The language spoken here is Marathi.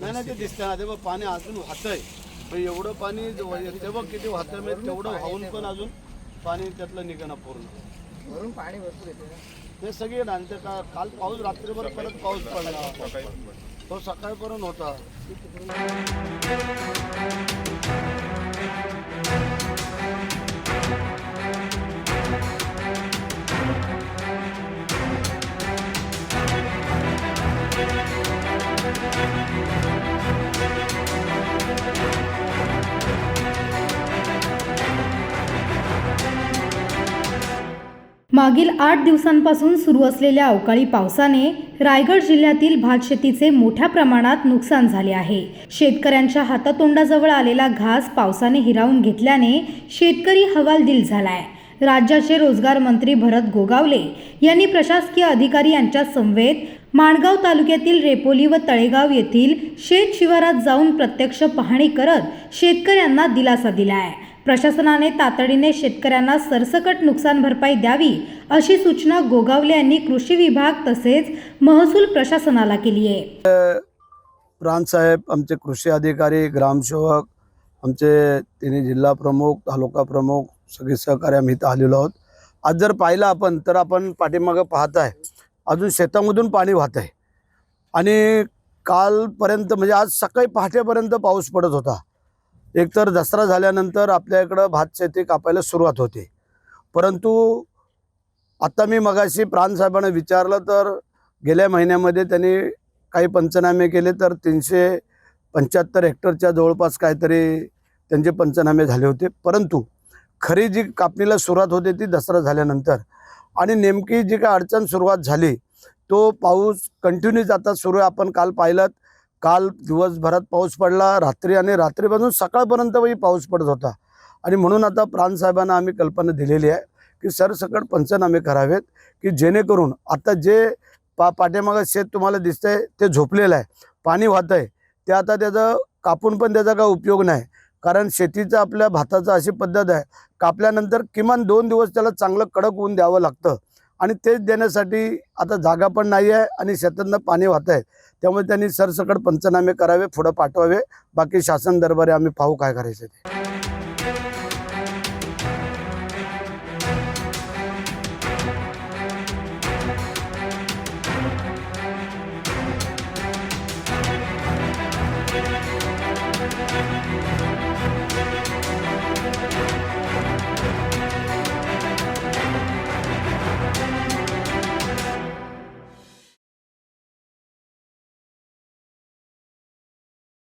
नाही नाही ते दिसतं ना ते बघ पाणी अजून वाहतंय. पण एवढं पाणी जो- ते बघ किती वाहतंय म्हणजे तेवढं वाहून पण अजून पाणी त्यातलं निघणं पूर्ण. वरून पाणी भरपूर येते ना. ते सगळे ना आणि ते का काल पाऊस रात्रीभर परत पाऊस पडला. तो सकाळपर्यंत होता. मागील आठ दिवसांपासून सुरू असलेल्या अवकाळी पावसाने रायगड जिल्ह्यातील भात शेतीचे मोठ्या प्रमाणात नुकसान झाले आहे. शेतकऱ्यांच्या हातातोंडाजवळ आलेला घास पावसाने हिरावून घेतल्याने शेतकरी हवालदिल झालाय. राज्याचे रोजगार मंत्री भरत गोगावले यांनी प्रशासकीय अधिकारी यांच्या समवेत माणगाव तालुक्यातील रेपोली व तळेगाव येथील शेत शिवारात जाऊन प्रत्यक्ष पाहणी करत शेतकऱ्यांना दिलासा दिला आहे प्रशासनाने तातडीने शेतकऱ्यांना सरसकट नुकसान भरपाई द्यावी अशी सूचना गोगावले यांनी कृषी विभाग तसेच महसूल प्रशासनाला केली आहे. प्रांतसाहेब आमचे कृषी अधिकारी ग्रामसेवक आमचे तिन्ही जिल्हा प्रमुख तालुका प्रमुख सगळे सहकारी आम्ही इथं आलेलो आहोत. आज जर पाहिलं आपण तर आपण पाठीमागं पाहत आहे. अजून शेतामधून पाणी वाहत आहे. आणि कालपर्यंत म्हणजे आज सकाळी पहाटेपर्यंत पाऊस पडत होता. एकतर दसरा झाल्यानंतर आपल्या इकडं भात शेती कापायला सुरुवात होते. परंतु आता मी मगाशी प्राणसाहेबांना विचारलं तर गेल्या महिन्यामध्ये त्यांनी काही पंचनामे केले तर तीनशे पंच्याहत्तर हेक्टरच्या जवळपास काहीतरी त्यांचे पंचनामे झाले होते. परंतु खरी जी कापणीला सुरुवात होते ती दसरा झाल्यानंतर. आणि नेमकी जी काय अडचण सुरुवात झाली तो पाऊस कंटिन्यू जाता सुरू आपण काल पाहिलं काल दिवसभरात पाऊस पडला रात्री आणि रात्रीपासून सकाळपर्यंतही पाऊस पडत होता. आणि म्हणून आता प्राणसाहेबांना आम्ही कल्पना दिलेली आहे की सरसकट पंचनामे करावेत की जेणेकरून आता जे पा पाठीमागं शेत तुम्हाला दिसतंय ते झोपलेलं आहे पाणी वाहत आहे ते आता त्याचं कापून पण त्याचा काय उपयोग नाही. कारण शेतीचं आपल्या भाताचा अशी पद्धत आहे कापल्यानंतर किमान दोन दिवस त्याला चांगलं कडक ऊन द्यावं लागतं. आणि तेच देण्यासाठी आता जागा पण नाही आहे आणि शेतातनं पाणी वाहत आहे त्यामुळे त्यांनी सरसकट पंचनामे करावे पुढं पाठवावे. बाकी शासन दरबारी आम्ही पाहू काय करायचं ते.